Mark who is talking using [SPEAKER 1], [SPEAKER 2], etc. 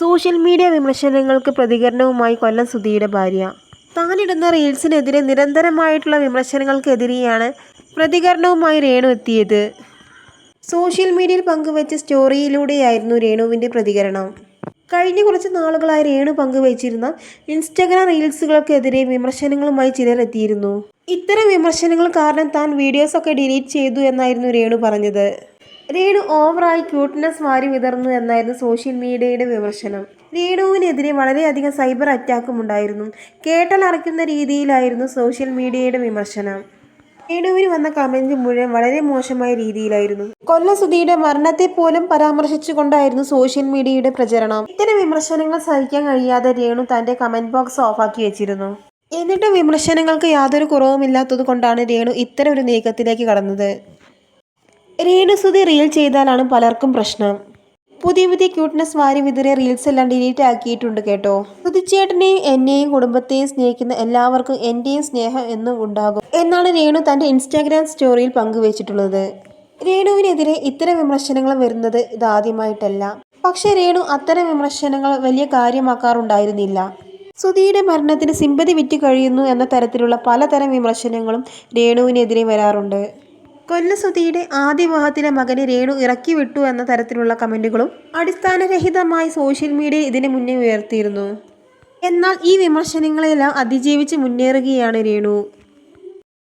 [SPEAKER 1] Social media വിമർശനങ്ങൾക്ക് പ്രതികരണവുമായി കൊല്ലം സുധിയുടെ ഭാര്യ. താനിടുന്ന റീൽസിനെതിരെ നിരന്തരമായിട്ടുള്ള വിമർശനങ്ങൾക്കെതിരെയാണ് പ്രതികരണവുമായി രേണു എത്തിയത്. സോഷ്യൽ മീഡിയയിൽ പങ്കുവച്ച സ്റ്റോറിയിലൂടെയായിരുന്നു രേണുവിന്റെ പ്രതികരണം. കഴിഞ്ഞ കുറച്ച് നാളുകളായി രേണു പങ്കുവച്ചിരുന്ന ഇൻസ്റ്റഗ്രാം റീൽസുകൾക്കെതിരെ വിമർശനങ്ങളുമായി ചിലർ എത്തിയിരുന്നു. ഇത്തരം വിമർശനങ്ങൾ കാരണം താൻ വീഡിയോസൊക്കെ ഡിലീറ്റ് ചെയ്തു എന്നായിരുന്നു രേണു പറഞ്ഞത്. രേണു ഓവറായി ക്യൂട്ട്നെസ് വാരി വിതർന്നു എന്നായിരുന്നു സോഷ്യൽ മീഡിയയുടെ വിമർശനം. രേണുവിനെതിരെ വളരെയധികം സൈബർ അറ്റാക്കും ഉണ്ടായിരുന്നു കേട്ടലറയ്ക്കുന്ന രീതിയിലായിരുന്നു സോഷ്യൽ മീഡിയയുടെ വിമർശനം. രേണുവിന് വന്ന കമന്റ് മുഴുവൻ വളരെ മോശമായ രീതിയിലായിരുന്നു. കൊല്ലസുധിയുടെ മരണത്തെ പോലും പരാമർശിച്ചുകൊണ്ടായിരുന്നു സോഷ്യൽ മീഡിയയുടെ പ്രചരണം. ഇത്തരം വിമർശനങ്ങൾ സഹിക്കാൻ കഴിയാതെ രേണു തന്റെ കമന്റ് ബോക്സ് ഓഫാക്കി വെച്ചിരുന്നു. എന്നിട്ടും വിമർശനങ്ങൾക്ക് യാതൊരു കുറവുമില്ലാത്തത് കൊണ്ടാണ് രേണു ഇത്തരം ഒരു നീക്കത്തിലേക്ക് കടന്നത്. രേണുസുതി റീൽ ചെയ്താലാണ് പലർക്കും പ്രശ്നം. പുതിയ പുതിയ ക്യൂട്ട്നെസ് വാരി വിതറിയ റീൽസ് എല്ലാം ഡിലീറ്റ് ആക്കിയിട്ടുണ്ട് കേട്ടോ. സുതിച്ചേട്ടനെയും എന്നെയും കുടുംബത്തെയും സ്നേഹിക്കുന്ന എല്ലാവർക്കും എന്റെയും സ്നേഹം എന്നും ഉണ്ടാകും. എന്നാണ് രേണു തന്റെ ഇൻസ്റ്റാഗ്രാം സ്റ്റോറിയിൽ പങ്കുവച്ചിട്ടുള്ളത്. രേണുവിനെതിരെ ഇത്തരം വിമർശനങ്ങൾ വരുന്നത് ഇതാദ്യമായിട്ടല്ല പക്ഷേ രേണു അത്തരം വിമർശനങ്ങൾ വലിയ കാര്യമാക്കാറുണ്ടായിരുന്നില്ല. സുധിയുടെ മരണത്തിന് സിമ്പതി വിറ്റ് കഴിയുന്നു എന്ന തരത്തിലുള്ള പലതരം വിമർശനങ്ങളും രേണുവിനെതിരെ വരാറുണ്ട്. കൊല്ലസുധിയുടെ ആദ്യ വിവാഹത്തിലെ മകനെ രേണു ഇറക്കി വിട്ടു എന്ന തരത്തിലുള്ള കമന്റുകളും അടിസ്ഥാനരഹിതമായി സോഷ്യൽ മീഡിയ ഇതിനു മുന്നേ ഉയർത്തിയിരുന്നു. എന്നാൽ ഈ വിമർശനങ്ങളെല്ലാം അതിജീവിച്ച് മുന്നേറുകയാണ് രേണു.